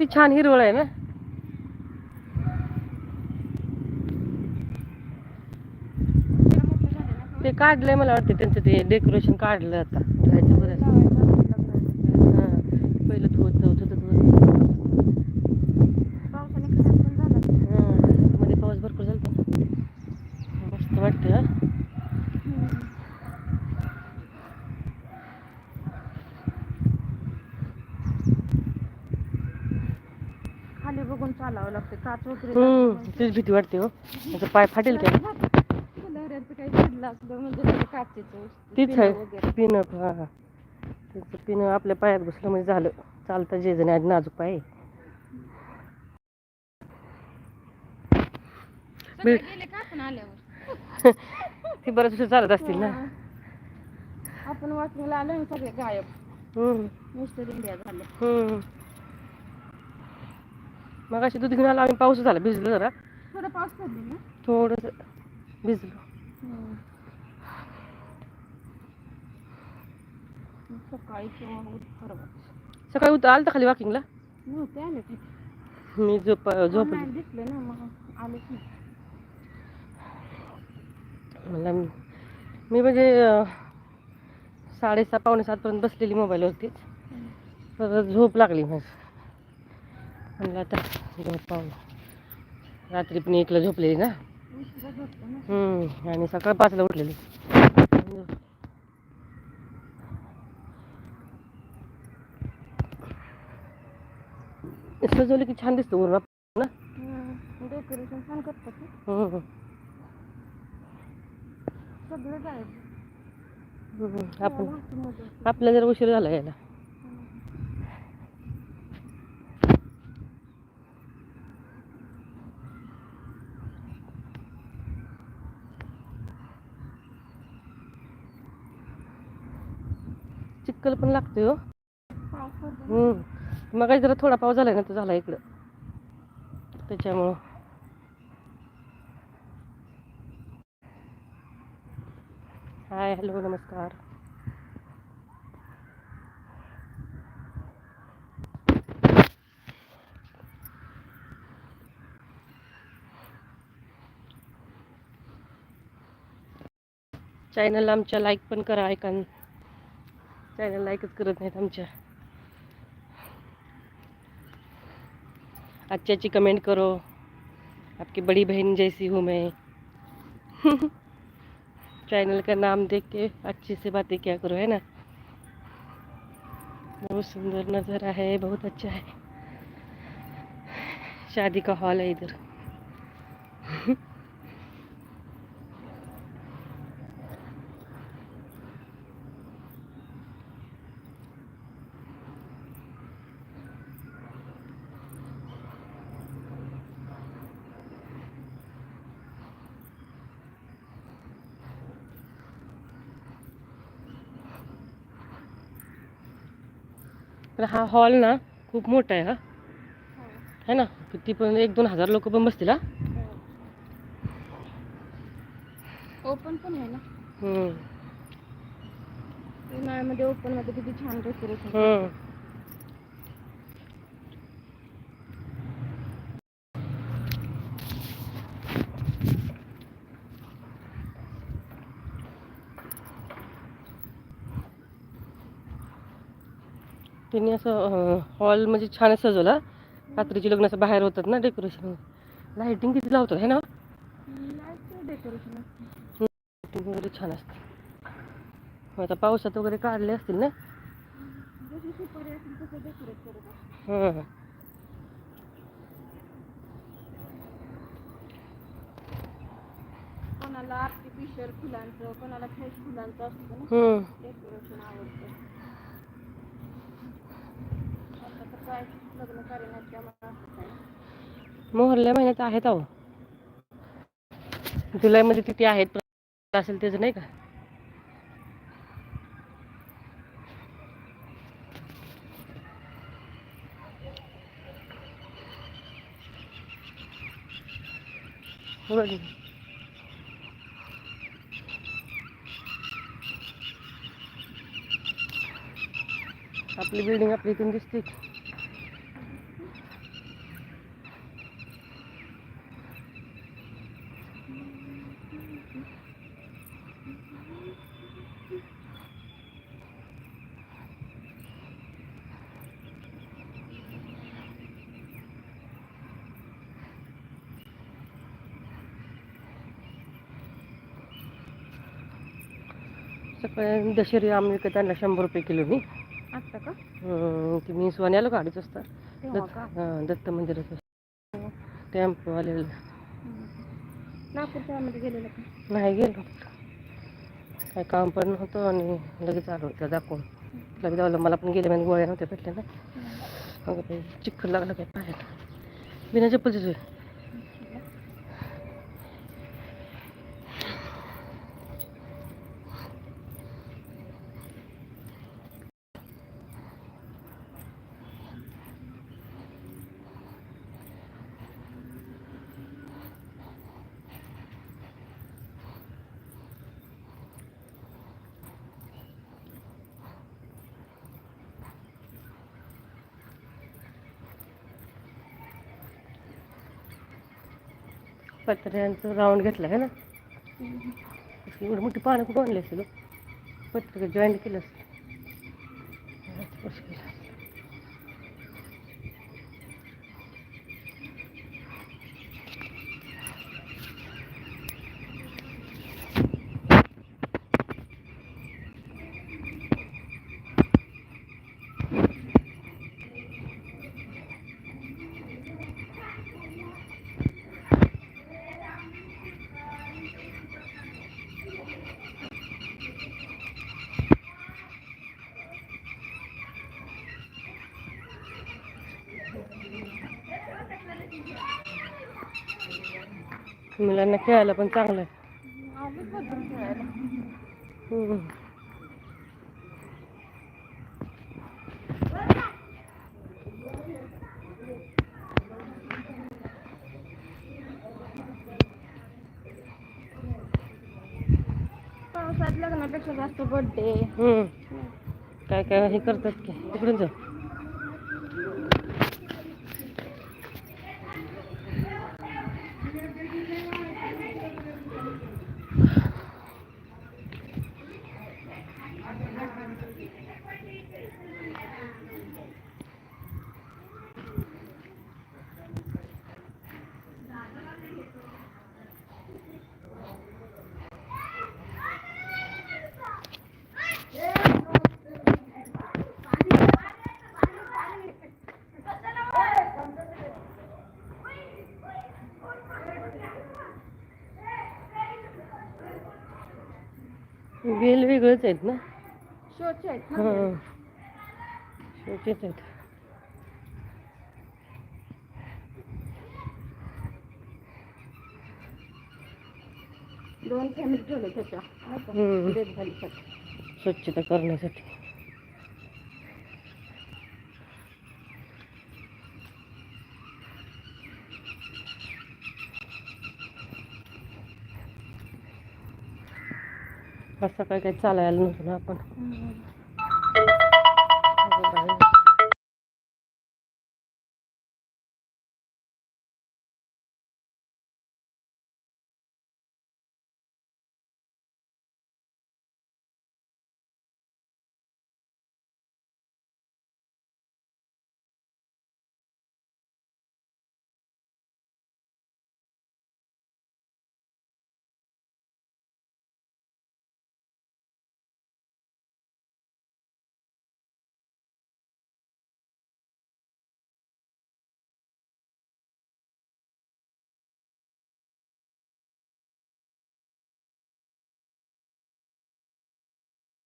किती छान हिरवळ आहे ना. ते काढलंय मला वाटतं त्यांचं ते डेकोरेशन काढलं आता. जायचं बरं. हा. पहिलं धुवत होतं पावसाने खराब पण झाला हा मध्ये पाऊस भरपूर झाला मस्त वाटतं हा खाली चालावं लागतं काच वगैरे तीच भीती वाटते हो. त्याचा पाय फाटेल काय काही असलं म्हणजे काचेचं तीच पिनं आहे. हा. त्याचं आपल्या पायात बसलं म्हणजे झालं. चालतं जे जण आज नाजूक पाय. ती बरेच दिवस चालत असतील ना. आपण वॉकिंगला आलो सगळे गायब. हम्म. नुसतं इंडिया झाले. हम्म. मग अशी दूध घेऊन आला आम्ही पाऊस झाला भिजलो जरा. थोडं पाऊस पडली ना? थोडस भिजलो. सकाळी किंवा परवा सकाळी उत आलं खाली वॉकिंगला नव्हते आले की मी झोप झोपली. नाही दिसले ना मग आले की. मला मी मी म्हणजे साडेसहा पावणे सातपर्यंत बसलेली मोबाईलवरतीच. परत झोप लागली माझी. म्हणलं आता. पाहून रात्री पण एकला झोपलेली ना? आणि सकाळ पाचला उठलेली. सजवलं की छान दिसतं वरून ना? डेकोरेशन छान करतात सगळं हम्म. आपण. आपल्याला जर उशीर झाला यायला. चिक्कल पण लागतोय हो. हम्म. मग जरा थोडा पाऊस झाला ना तर झाला इकडं. त्याच्यामुळं. हाय हॅलो नमस्कार. चॅनल आमच्या लाईक पण करा ऐका चॅनल नाहीत आमच्या अच्छी अच्छी कमेंट करो। आपकी बड़ी बहन जैसी हूँ मैं। चैनल का नाम देख के अच्छे से बातें क्या करो, है ना? बहुत सुंदर नज़ारा है, बहुत अच्छा है। शादी का हॉल है इधर। तर हा हॉल ना खूप मोठा आहे हा. है ना? किती पण एक दोन हजार लोक पण बसतील हा. ओपन पण आहे ना? हम्म. उन्हाळ्यामध्ये ओपनमध्ये किती छान डेकोरेशन त्यांनी असं हॉल म्हणजे छान सजवला रात्रीची लग्न असं बाहेर होतात ना डेकोरेशन लाइटिंग किती लावतात है ना वगैरे छान असते आता पावसात वगैरे काढले असतील ना. हं. कोणाला आर्टिफिशियल फुलांचं कोणाला फ्रेश फुलांचं असतं ना हं. डेकोरेशन आवडतं आता तर काय लग्न कार्य नाही त्यामुळे मोहरल्या महिन्यात आहेत अहो. जुलैमध्ये किती आहेत? असेल त्याचं नाही का? आपली बिल्डिंग आपली इथून दिसते. सकाळी दशेरी आम विकत आणला शंभर रुपये किलो मी. आत्ता का? अं, ती मी सोन्याला गाडीच असतात तेव्हा दत्त का? हां दत्त मंदिराचं टेम्पो आलेलं. नागपूर शहरामध्ये गेलेलं का? नाही गेलो. काय काम पण नव्हतं आणि लगेच आलो होतं दाखवून. लगेच जावलं मला पण गेले म्हणजे गोळ्या नव्हत्या भेटल्या ना. अगं बाई चिखल लागलं काय पाहायला बिना चप्पलचीच होय पत्र्यांचं राऊंड घेतला आहे ना? एवढं मोठी पानं कुठं आणली असेल पत्रिका जॉईन केलं असतं कसं केलं? मुलांना खेळायला पण चांगलं आहे लग्नापेक्षा जास्त बर्थडे हम्म. काय काय हे करतात की? तिकडून जा. बेल वेगळंच आहेत ना? शोचे आहेत ना? हां. शोचेच आहेत. दोन फॅमिली ठेवले त्याच्या. स्वच्छता करण्यासाठी. असं काय काय चालायला नव्हतं ना आपण.